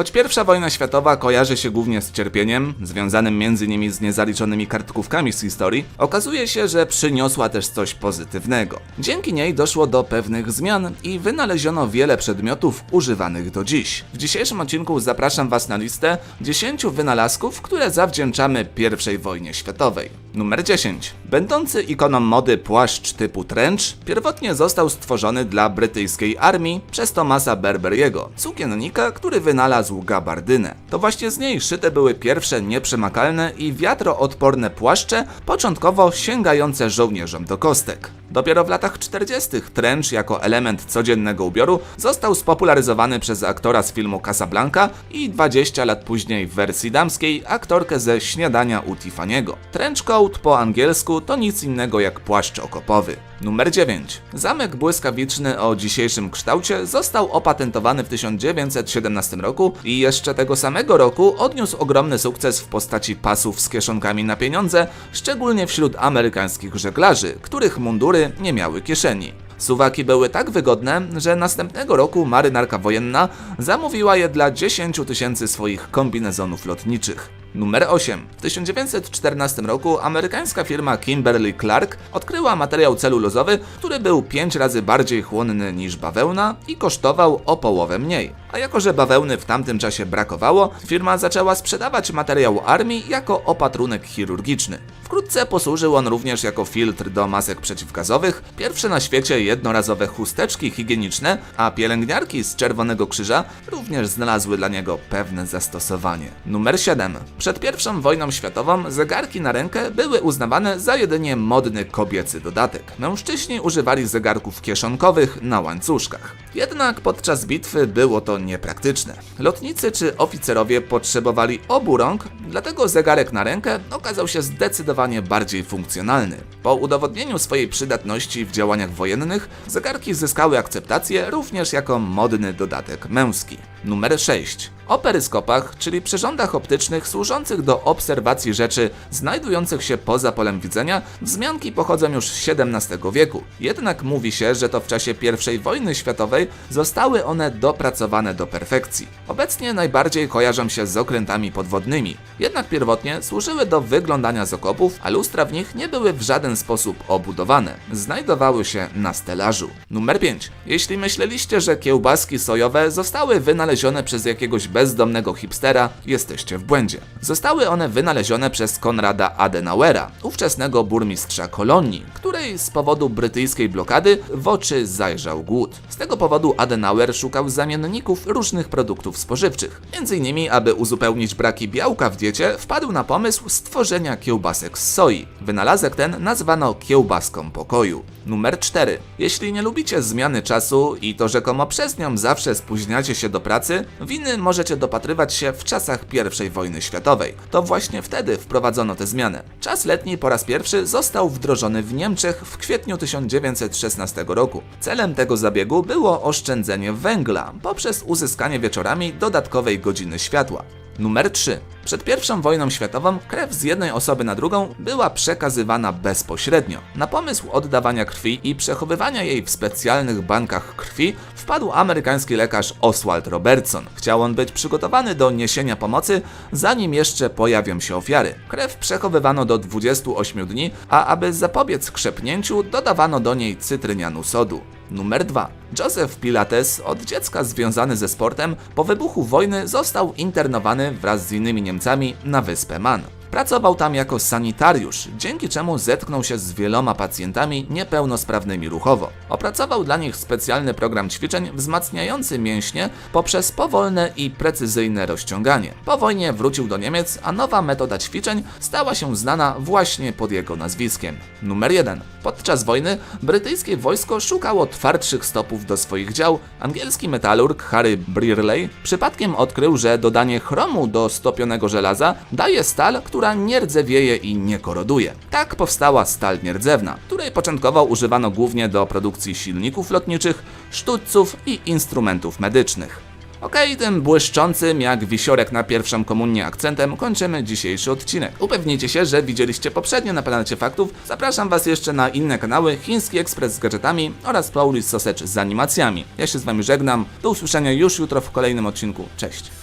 Choć pierwsza wojna światowa kojarzy się głównie z cierpieniem, związanym innymi z niezaliczonymi kartkówkami z historii, okazuje się, że przyniosła też coś pozytywnego. Dzięki niej doszło do pewnych zmian i wynaleziono wiele przedmiotów używanych do dziś. W dzisiejszym odcinku zapraszam Was na listę 10 wynalazków, które zawdzięczamy I wojnie światowej. Numer 10. Będący ikoną mody płaszcz typu trench pierwotnie został stworzony dla brytyjskiej armii przez Thomasa Berberiego, sukiennika, który wynalazł gabardynę. To właśnie z niej szyte były pierwsze nieprzemakalne i wiatroodporne płaszcze, początkowo sięgające żołnierzom do kostek. Dopiero w latach 40. trench jako element codziennego ubioru został spopularyzowany przez aktora z filmu Casablanca i 20 lat później w wersji damskiej aktorkę ze Śniadania u Tiffany'ego. Trench coat po angielsku to nic innego jak płaszcz okopowy. Numer 9. Zamek błyskawiczny o dzisiejszym kształcie został opatentowany w 1917 roku i jeszcze tego samego roku odniósł ogromny sukces w postaci pasów z kieszonkami na pieniądze, szczególnie wśród amerykańskich żeglarzy, których mundury nie miały kieszeni. Suwaki były tak wygodne, że następnego roku marynarka wojenna zamówiła je dla 10 tysięcy swoich kombinezonów lotniczych. Numer 8. W 1914 roku amerykańska firma Kimberly Clark odkryła materiał celulozowy, który był 5 razy bardziej chłonny niż bawełna i kosztował o połowę mniej. A jako że bawełny w tamtym czasie brakowało, firma zaczęła sprzedawać materiał armii jako opatrunek chirurgiczny. Wkrótce posłużył on również jako filtr do masek przeciwgazowych, pierwsze na świecie jednorazowe chusteczki higieniczne, a pielęgniarki z Czerwonego Krzyża również znalazły dla niego pewne zastosowanie. Numer 7. Przed I wojną światową zegarki na rękę były uznawane za jedynie modny kobiecy dodatek. Mężczyźni używali zegarków kieszonkowych na łańcuszkach. Jednak podczas bitwy było to niepraktyczne. Lotnicy czy oficerowie potrzebowali obu rąk, dlatego zegarek na rękę okazał się zdecydowanie bardziej funkconalny. Po udowodnieniu swojej przydatności w działaniach wojennych, zegarki zyskały akceptację również jako modny dodatek męski. Numer 6. O peryskopach, czyli przyrządach optycznych służących do obserwacji rzeczy znajdujących się poza polem widzenia, wzmianki pochodzą już z XVII wieku. Jednak mówi się, że to w czasie I wojny światowej zostały one dopracowane do perfekcji. Obecnie najbardziej kojarzą się z okrętami podwodnymi, jednak pierwotnie służyły do wyglądania z okopów, a lustra w nich nie były w żaden sposób obudowane. Znajdowały się na stelażu. Numer 5. Jeśli myśleliście, że kiełbaski sojowe zostały wynalezione przez jakiegoś bezdomnego hipstera, jesteście w błędzie. Zostały one wynalezione przez Konrada Adenauera, ówczesnego burmistrza Kolonii, której z powodu brytyjskiej blokady w oczy zajrzał głód. Z tego powodu Adenauer szukał zamienników różnych produktów spożywczych. Między innymi, aby uzupełnić braki białka w diecie, wpadł na pomysł stworzenia kiełbasek z soi. Wynalazek ten nazwano kiełbaską pokoju. Numer 4. Jeśli nie lubicie zmiany czasu i to rzekomo przez nią zawsze spóźniacie się do pracy, winy możecie dopatrywać się w czasach I wojny światowej. To właśnie wtedy wprowadzono tę zmianę. Czas letni po raz pierwszy został wdrożony w Niemczech w kwietniu 1916 roku. Celem tego zabiegu było oszczędzenie węgla poprzez uzyskanie wieczorami dodatkowej godziny światła. Numer 3. Przed I wojną światową krew z jednej osoby na drugą była przekazywana bezpośrednio. Na pomysł oddawania krwi i przechowywania jej w specjalnych bankach krwi wpadł amerykański lekarz Oswald Robertson. Chciał on być przygotowany do niesienia pomocy, zanim jeszcze pojawią się ofiary. Krew przechowywano do 28 dni, a aby zapobiec krzepnięciu, dodawano do niej cytrynianu sodu. Numer 2. Joseph Pilates, od dziecka związany ze sportem, po wybuchu wojny został internowany wraz z innymi Niemcami na wyspę Man. Pracował tam jako sanitariusz, dzięki czemu zetknął się z wieloma pacjentami niepełnosprawnymi ruchowo. Opracował dla nich specjalny program ćwiczeń wzmacniający mięśnie poprzez powolne i precyzyjne rozciąganie. Po wojnie wrócił do Niemiec, a nowa metoda ćwiczeń stała się znana właśnie pod jego nazwiskiem. Numer 1. Podczas wojny brytyjskie wojsko szukało twardszych stopów do swoich dział. Angielski metalurg Harry Brearley przypadkiem odkrył, że dodanie chromu do stopionego żelaza daje stal, która nie rdzewieje i nie koroduje. Tak powstała stal nierdzewna, której początkowo używano głównie do produkcji silników lotniczych, sztućców i instrumentów medycznych. Okej, tym błyszczącym jak wisiorek na pierwszą komunię akcentem kończymy dzisiejszy odcinek. Upewnijcie się, że widzieliście poprzednio na planecie faktów. Zapraszam Was jeszcze na inne kanały Chiński Ekspres z gadżetami oraz Paulis Sausage z animacjami. Ja się z Wami żegnam. Do usłyszenia już jutro w kolejnym odcinku. Cześć!